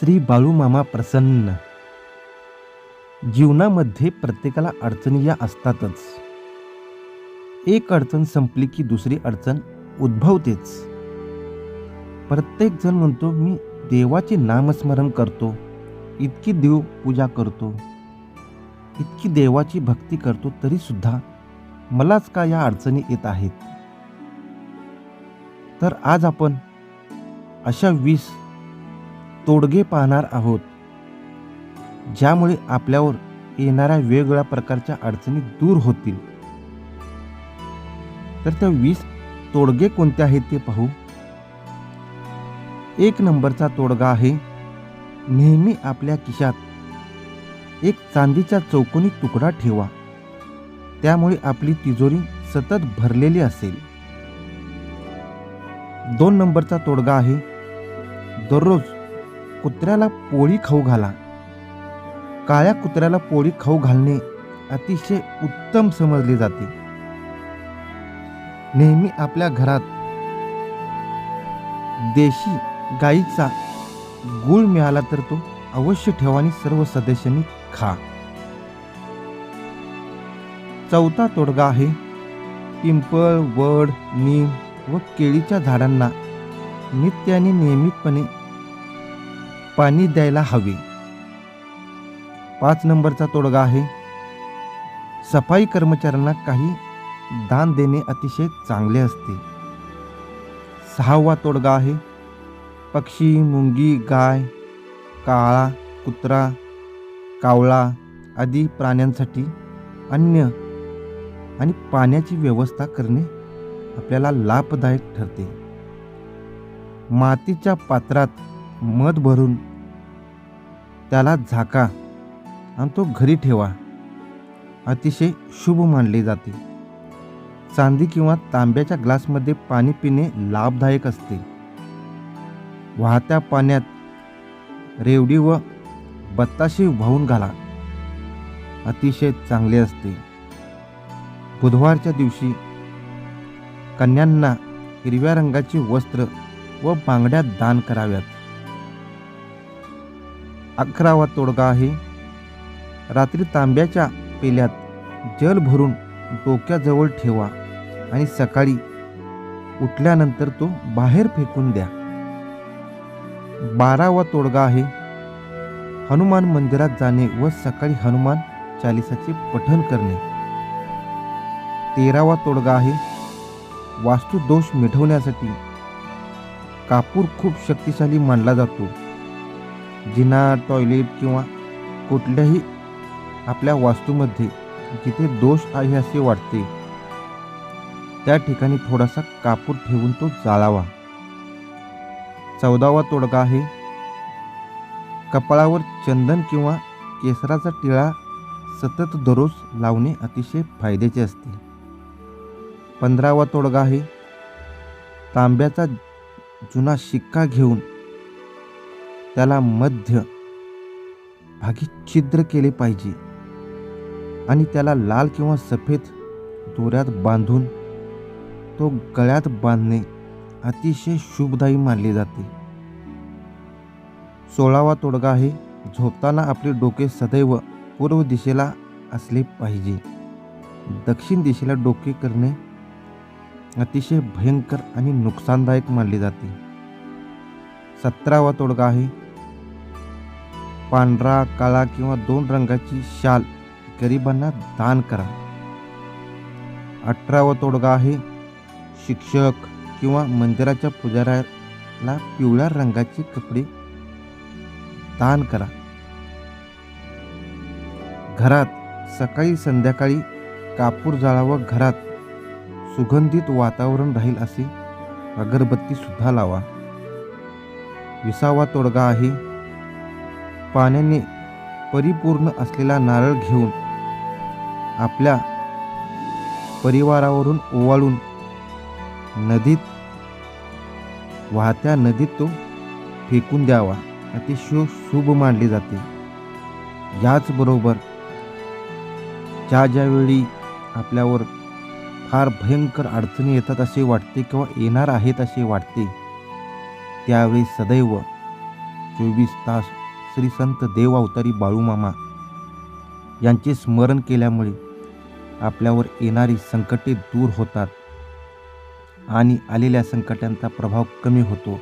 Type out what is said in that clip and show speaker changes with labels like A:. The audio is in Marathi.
A: श्री बाळूमामा प्रसन्न. जीवनामध्ये प्रत्येकाला अडचणी या असतातच. एक अडचण संपली की दुसरी अडचण उद्भवतेच. प्रत्येक जण म्हणतो मी देवाचे नामस्मरण करतो इतकी देव पूजा करतो इतकी देवाची भक्ती करतो तरी सुद्धा मलाच का या अडचणी येत आहेत? तर आज आपण अशा वीस तोडगे पाहणार आहोत. ज्यामुळे आपल्यावर येणाऱ्या वेगवेगळ्या प्रकारच्या अडचणी दूर होतील. तर त्या वीस तोडगे कोणते आहेत ते पाहू. एक नंबरचा तोडगा आहे. नेहमी आपल्या खिशात एक चांदीचा चौकोनी तुकडा ठेवा. त्यामुळे आपली तिजोरी सतत भरलेली असेल. दोन नंबरचा तोडगा आहे. दररोज कुत्र्याला पोळी खाऊ घाला. काळ्या कुत्र्याला पोळी खाऊ घालणे अतिशय उत्तम समजले जाते. नेहमी आपल्या घरात देशी गाईचा गुळ मिळाला तर तो अवश्य ठेवानी सर्व सदस्यांनी खा. चौथा तोडगा आहे पिंपळ वड नीम व केळीच्या झाडांना नित्याने नियमितपणे पाणी द्यायला हवे. पाच नंबरचा तोडगा आहे. सफाई कर्मचाऱ्यांना काही दान देणे अतिशय चांगले असते. सहावा तोडगा आहे. पक्षी मुंगी गाय काळा कुत्रा कावळा आदी प्राण्यांसाठी अन्न आणि पाण्याची व्यवस्था करणे आपल्याला लाभदायक ठरते. मातीच्या पात्रात मध भरून त्याला झाका आणि तो घरी ठेवा. अतिशय शुभ मानले जाते. चांदी किंवा तांब्याच्या ग्लासमध्ये पाणी पिणे लाभदायक असते. वाहत्या पाण्यात रेवडी व बत्ताशे वाहून घाला. अतिशय चांगले असते. बुधवारच्या दिवशी कन्यांना हिरव्या रंगाची वस्त्र व बांगड्या दान कराव्यात. अकरावा तोडगा आहे. रात्री तांब्याच्या पेल्यात जल भरून डोक्याजवळ ठेवा आणि सकाळी उठल्यानंतर तो बाहेर फेकून द्या. बारावा तोडगा आहे. हनुमान मंदिरात जाणे व सकाळी हनुमान चालिसाचे पठण करणे. तेरावा तोडगा आहे. वास्तुदोष मिटवण्यासाठी कापूर खूप शक्तिशाली मानला जातो. जिना टॉयलेट किंवा कुठल्याही आपल्या वास्तूमध्ये जिथे दोष आहे असे वाटते त्या ठिकाणी थोडासा कापूर ठेवून तो जाळावा. चौदावा तोडगा आहे कपाळावर चंदन किंवा केसराचा टिळा सतत दररोज लावणे अतिशय फायद्याचे असते. पंधरावा तोडगा आहे तांब्याचा जुना शिक्का घेऊन त्याला मध्य भागी छिद्र केले पाहिजे. आणि त्याला लाल किंवा सफेद दोऱ्यात बांधून तो गळ्यात बांधणे अतिशय शुभदायी मानले जाते. सोळावा तोडगा आहे झोपताना आपले डोके सदैव पूर्व दिशेला असले पाहिजे. दक्षिण दिशेला डोके करणे अतिशय भयंकर आणि नुकसानदायक मानले जाते. सतरावा तोडगा आहे. पांढरा काळा किंवा दोन रंगाची शाल गरिबांना दान करा. अठरावा तोडगा आहे. शिक्षक किंवा मंदिराच्या पुजाऱ्याला पिवळ्या रंगाचे कपडे दान करा. घरात सकाळी संध्याकाळी कापूर जाळावं घरात. सुगंधित वातावरण राहील असे अगरबत्ती सुद्धा लावा. विसावा तोडगा आहे. पाण्याने परिपूर्ण असलेला नारळ घेऊन आपल्या परिवारावरून ओवाळून नदीत वाहत्या नदीत तो फेकून द्यावा. अतिशय शुभ मानले जाते. याचबरोबर ज्या ज्यावेळी आपल्यावर फार भयंकर अडचणी येतात असे वाटते किंवा येणार आहेत असे वाटते. त्यावेळी सदैव चोवीस तास श्री संत देव अवतारी बाळूमामा यांचे स्मरण केल्यामुळे आपल्यावर येणारी संकटे दूर होतात आणि आलेल्या संकटांचा प्रभाव कमी होतो.